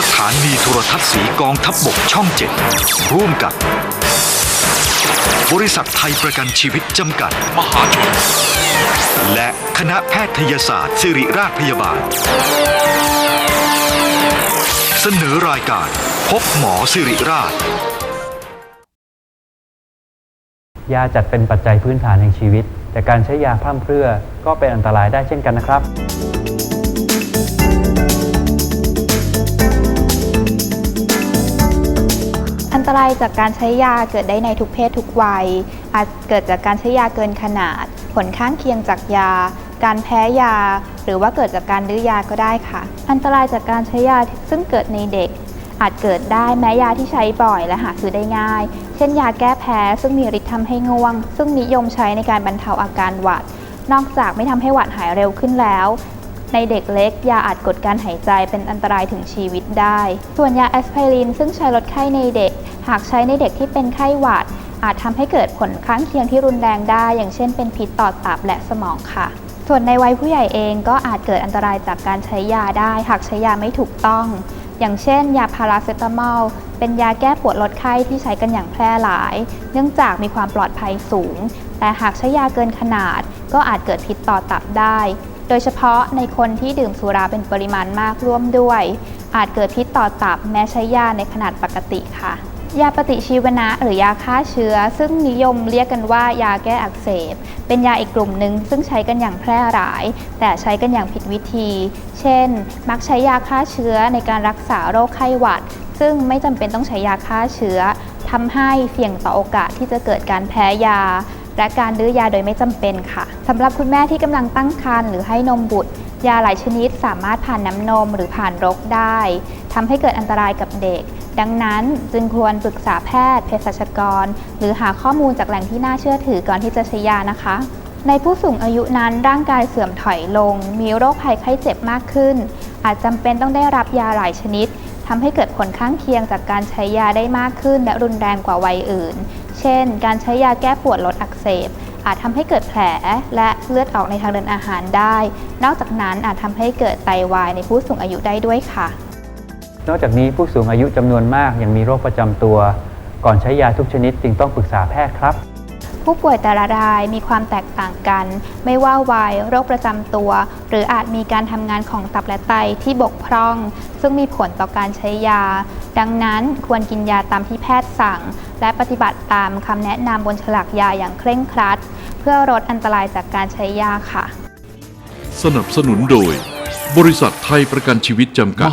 สถานีโทรทัศน์สีกองทัพบบกช่องเจ็ดร่วมกับบริษัทไทยประกันชีวิตจำกัด มหาชน และคณะแพทยศาสตร์ศิริราชพยาบาล เสนอรายการ พบหมอสิริราช ยาจัดเป็นปัจจัยพื้นฐานแห่งชีวิต แต่การใช้ยาพร่ำเพรื่อก็เป็นอันตรายได้เช่นกันนะครับ ตรายจากการใช้ยาเกิดได้ในทุกเพศทุกวัย อาจเกิดจากการใช้ยาเกินขนาด ผลข้างเคียงจากยา การแพ้ยา หรือว่าเกิดจากการดื้อยาก็ได้ค่ะ อันตรายจากการใช้ยาซึ่งเกิดในเด็ก อาจเกิดได้แม้ยาที่ใช้บ่อยและหาซื้อได้ง่าย เช่นยาแก้แพ้ซึ่งมีฤทธิ์ทำให้ง่วง ซึ่งนิยมใช้ในการบรรเทาอาการหวัด นอกจากไม่ทำให้หวัดหายเร็วขึ้นแล้วในเด็กเล็ก ยาอาจกดการหายใจเป็นอันตรายถึงชีวิตได้ ส่วนยาแอสไพรินซึ่งใช้ลดไข้ในเด็ก หากใช้ในเด็กที่เป็นไข้หวัด อาจทำให้เกิดผลข้างเคียงที่รุนแรงได้ อย่างเช่นเป็นพิษต่อตับและสมองค่ะ ส่วนในวัยผู้ใหญ่เองก็อาจเกิดอันตรายจากการใช้ยาได้ หากใช้ยาไม่ถูกต้อง อย่างเช่น ยาพาราเซตามอลเป็นยาแก้ปวดลดไข้ที่ใช้กันอย่างแพร่หลาย เนื่องจากมีความปลอดภัยสูง แต่หากใช้ยาเกินขนาด ก็อาจเกิดพิษต่อตับได้ โดยเฉพาะในคนที่ดื่มสุราเป็นปริมาณมากร่วมด้วย อาจเกิดพิษต่อตับแม้ใช้ยาในขนาดปกติค่ะ ยาปฏิชีวนะหรือยาฆ่าเชื้อ ซึ่งนิยมเรียกกันว่ายาแก้อักเสบ เป็นยาอีกกลุ่มหนึ่งซึ่งใช้กันอย่างแพร่หลาย แต่ใช้กันอย่างผิดวิธี เช่น มักใช้ยาฆ่าเชื้อในการรักษาโรคไข้หวัด ซึ่งไม่จำเป็นต้องใช้ยาฆ่าเชื้อทำให้เสี่ยงต่อโอกาสที่จะเกิดการแพ้ยา และการดื้อยาโดยไม่จำเป็นค่ะสำหรับคุณแม่ที่กำลังตั้งครรภ์หรือให้นมบุตร ยาหลายชนิดสามารถผ่านน้ำนมหรือผ่านรกได้ทำให้เกิดอันตรายกับเด็ก ดังนั้นจึงควรปรึกษาแพทย์เภสัชกร หรือหาข้อมูลจากแหล่งที่น่าเชื่อถือก่อนที่จะใช้ยานะคะ ในผู้สูงอายุนั้นร่างกายเสื่อมถอยลง มีโรคภัยไข้เจ็บมากขึ้น อาจจำเป็นต้องได้รับยาหลายชนิดทำให้เกิดผลข้างเคียงจากการใช้ยาได้มากขึ้น และรุนแรงกว่าวัยอื่น เช่น การใช้ยาแก้ปวดลดอักเสบ อาจทำให้เกิดแผลและเลือดออกในทางเดินอาหารได้ นอกจากนั้นอาจทำให้เกิดไตวายในผู้สูงอายุได้ด้วยค่ะ นอกจากนี้ผู้สูงอายุจำนวนมากยังมีโรคประจำตัว ก่อนใช้ยาทุกชนิดจึงต้องปรึกษาแพทย์ครับ ผู้ป่วยแต่ละรายมีความแตกต่างกัน ไม่ว่าวัย โรคประจำตัว หรืออาจมีการทำงานของตับและไตที่บกพร่อง ซึ่งมีผลต่อการใช้ยา ดังนั้นควรกินยาตามที่แพทย์สั่ง และปฏิบัติตามคำแนะนำบนฉลากยาอย่างเคร่งครัด เพื่อลดอันตรายจากการใช้ยาค่ะ สนับสนุนโดย บริษัทไทยประกันชีวิตจำกัด